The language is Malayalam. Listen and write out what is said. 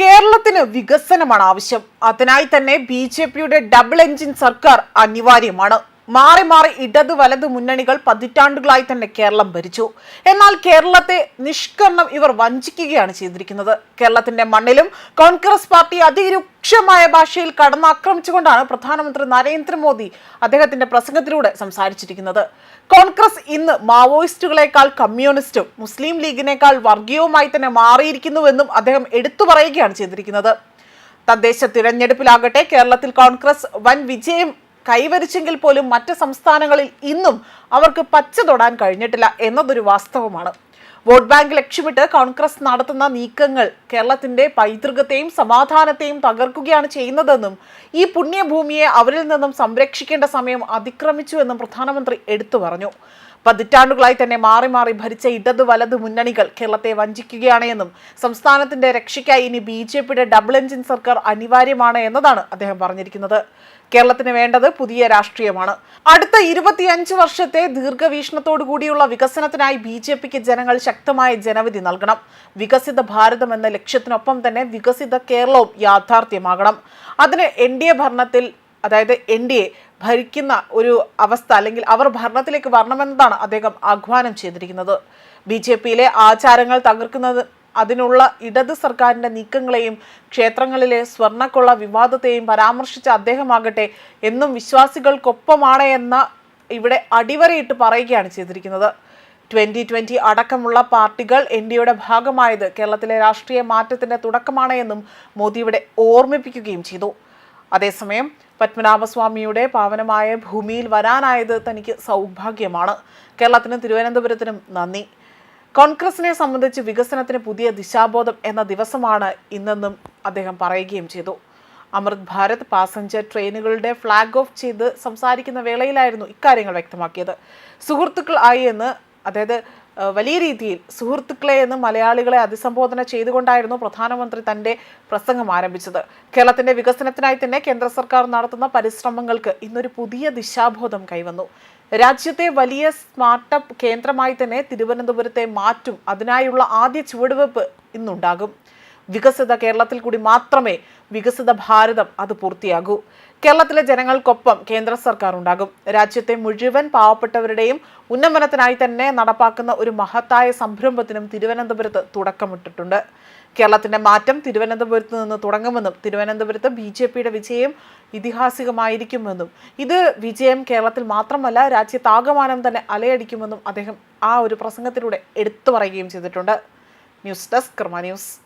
കേരളത്തിന് വികസനമാണ് ആവശ്യം. അതിനായി തന്നെ ബി ജെ പിയുടെ ഡബിൾ എഞ്ചിൻ സർക്കാർ അനിവാര്യമാണ്. മാറി മാറി ഇടത് വലത് മുന്നണികൾ പതിറ്റാണ്ടുകളായി തന്നെ കേരളം ഭരിച്ചു. എന്നാൽ കേരളത്തെ നിഷ്കരണം ഇവർ വഞ്ചിക്കുകയാണ് ചെയ്തിരിക്കുന്നത്. കേരളത്തിന്റെ മണ്ണിലും കോൺഗ്രസ് പാർട്ടി അതിരൂക്ഷമായ ഭാഷയിൽ കടന്നാക്രമിച്ചുകൊണ്ടാണ് പ്രധാനമന്ത്രി നരേന്ദ്രമോദി അദ്ദേഹത്തിന്റെ പ്രസംഗത്തിലൂടെ സംസാരിച്ചിരിക്കുന്നത്. കോൺഗ്രസ് ഇന്ന് മാവോയിസ്റ്റുകളെക്കാൾ കമ്മ്യൂണിസ്റ്റും മുസ്ലിം ലീഗിനേക്കാൾ വർഗീയവുമായി തന്നെ മാറിയിരിക്കുന്നുവെന്നും അദ്ദേഹം എടുത്തു പറയുകയാണ് ചെയ്തിരിക്കുന്നത്. തദ്ദേശ തിരഞ്ഞെടുപ്പിലാകട്ടെ കേരളത്തിൽ കോൺഗ്രസ് വൻ വിജയം കൈവരിച്ചെങ്കിൽ പോലും മറ്റ് സംസ്ഥാനങ്ങളിൽ ഇന്നും അവർക്ക് പച്ച തൊടാൻ കഴിഞ്ഞിട്ടില്ല എന്നതൊരു വാസ്തവമാണ്. വോട്ട് ബാങ്ക് ലക്ഷ്യമിട്ട് കോൺഗ്രസ് നടത്തുന്ന നീക്കങ്ങൾ കേരളത്തിന്റെ പൈതൃകത്തെയും സമാധാനത്തെയും തകർക്കുകയാണ് ചെയ്യുന്നതെന്നും ഈ പുണ്യഭൂമിയെ അവരിൽ നിന്നും സംരക്ഷിക്കേണ്ട സമയം അതിക്രമിച്ചു എന്നും പ്രധാനമന്ത്രി എടുത്തു പറഞ്ഞു. പതിറ്റാണ്ടുകളായി തന്നെ മാറി മാറി ഭരിച്ച ഇടത് വലത് മുന്നണികൾ കേരളത്തെ വഞ്ചിക്കുകയാണ് എന്നും സംസ്ഥാനത്തിന്റെ രക്ഷയ്ക്കായി ഇനി ബി ജെ പിയുടെ ഡബിൾ എഞ്ചിൻ സർക്കാർ അനിവാര്യമാണ് എന്നതാണ് അദ്ദേഹം പറഞ്ഞിരിക്കുന്നത്. കേരളത്തിന് വേണ്ടത് പുതിയ രാഷ്ട്രീയമാണ്. അടുത്ത ഇരുപത്തിയഞ്ച് വർഷത്തെ ദീർഘവീക്ഷണത്തോടു കൂടിയുള്ള വികസനത്തിനായി ബി ജെ പിക്ക് ജനങ്ങൾ ശക്തമായ ജനവിധി നൽകണം. വികസിത ഭാരതം എന്ന ലക്ഷ്യത്തിനൊപ്പം തന്നെ വികസിത കേരളവും യാഥാർത്ഥ്യമാകണം. അതിന് എൻ ഡി എ ഭരണത്തിൽ അതായത് എൻ ഡി എ ഭരിക്കുന്ന ഒരു അവസ്ഥ അല്ലെങ്കിൽ അവർ ഭരണത്തിലേക്ക് വരണമെന്നതാണ് അദ്ദേഹം ആഹ്വാനം ചെയ്തിരിക്കുന്നത്. ബി ജെ പിയിലെ ആചാരങ്ങൾ തകർക്കുന്നത് അതിനുള്ള ഇടത് സർക്കാരിന്റെ നീക്കങ്ങളെയും ക്ഷേത്രങ്ങളിലെ സ്വർണക്കൊള്ള വിവാദത്തെയും പരാമർശിച്ച അദ്ദേഹമാകട്ടെ എന്നും വിശ്വാസികൾക്കൊപ്പമാണ് എന്ന ഇവിടെ അടിവരയിട്ട് പറയുകയാണ് ചെയ്തിരിക്കുന്നത്. ട്വന്റി ട്വന്റി അടക്കമുള്ള പാർട്ടികൾ എൻ ഡി എയുടെ ഭാഗമായത് കേരളത്തിലെ രാഷ്ട്രീയ മാറ്റത്തിന്റെ തുടക്കമാണ് എന്നും മോദി ഇവിടെ ഓർമ്മിപ്പിക്കുകയും ചെയ്തു. അതേസമയം പത്മനാഭസ്വാമിയുടെ പാവനമായ ഭൂമിയിൽ വരാനായത് തനിക്ക് സൗഭാഗ്യമാണ്. കേരളത്തിനും തിരുവനന്തപുരത്തിനും നന്ദി. കോൺഗ്രസിനെ സംബന്ധിച്ച് വികസനത്തിന് പുതിയ ദിശാബോധം എന്ന ദിവസമാണ് ഇന്നെന്നും അദ്ദേഹം പറയുകയും ചെയ്തു. അമൃത് ഭാരത് പാസഞ്ചർ ട്രെയിനുകളുടെ ഫ്ലാഗ് ഓഫ് ചെയ്ത് സംസാരിക്കുന്ന വേളയിലായിരുന്നു ഇക്കാര്യങ്ങൾ വ്യക്തമാക്കിയത്. സുഹൃത്തുക്കൾ ആയി എന്ന് അതായത് വലിയ രീതിയിൽ സുഹൃത്തുക്കളെ എന്ന് മലയാളികളെ അഭിസംബോധന ചെയ്തുകൊണ്ടായിരുന്നു പ്രധാനമന്ത്രി തന്റെ പ്രസംഗം ആരംഭിച്ചത്. കേരളത്തിന്റെ വികസനത്തിനായി തന്നെ കേന്ദ്ര സർക്കാർ നടത്തുന്ന പരിശ്രമങ്ങൾക്ക് ഇന്നൊരു പുതിയ ദിശാബോധം കൈവന്നു. രാജ്യത്തെ വലിയ സ്മാർട്ടപ്പ് കേന്ദ്രമായി തന്നെ തിരുവനന്തപുരത്തെ മാറ്റും അതിനായുള്ള ആദ്യ ചുവടുവെപ്പ് ഇന്നുണ്ടാകും. വികസിത കേരളത്തിൽ കൂടി മാത്രമേ വികസിത ഭാരതം അത് പൂർത്തിയാകൂ. കേരളത്തിലെ ജനങ്ങൾക്കൊപ്പം കേന്ദ്ര സർക്കാർ ഉണ്ടാകും രാജ്യത്തെ മുഴുവൻ പാവപ്പെട്ടവരുടെയും ഉന്നമനത്തിനായി തന്നെ നടപ്പാക്കുന്ന ഒരു മഹത്തായ സംരംഭത്തിനും തിരുവനന്തപുരത്ത് തുടക്കമിട്ടിട്ടുണ്ട്. കേരളത്തിന്റെ മാറ്റം തിരുവനന്തപുരത്ത് നിന്ന് തുടങ്ങുമെന്നും തിരുവനന്തപുരത്ത് ബി ജെ പിയുടെ വിജയം ഇതിഹാസികമായിരിക്കുമെന്നും ഇത് വിജയം കേരളത്തിൽ മാത്രമല്ല രാജ്യത്താകമാനം തന്നെ അലയടിക്കുമെന്നും അദ്ദേഹം ആ ഒരു പ്രസംഗത്തിലൂടെ എടുത്തു പറയുകയും ചെയ്തിട്ടുണ്ട്. News desk Karma news.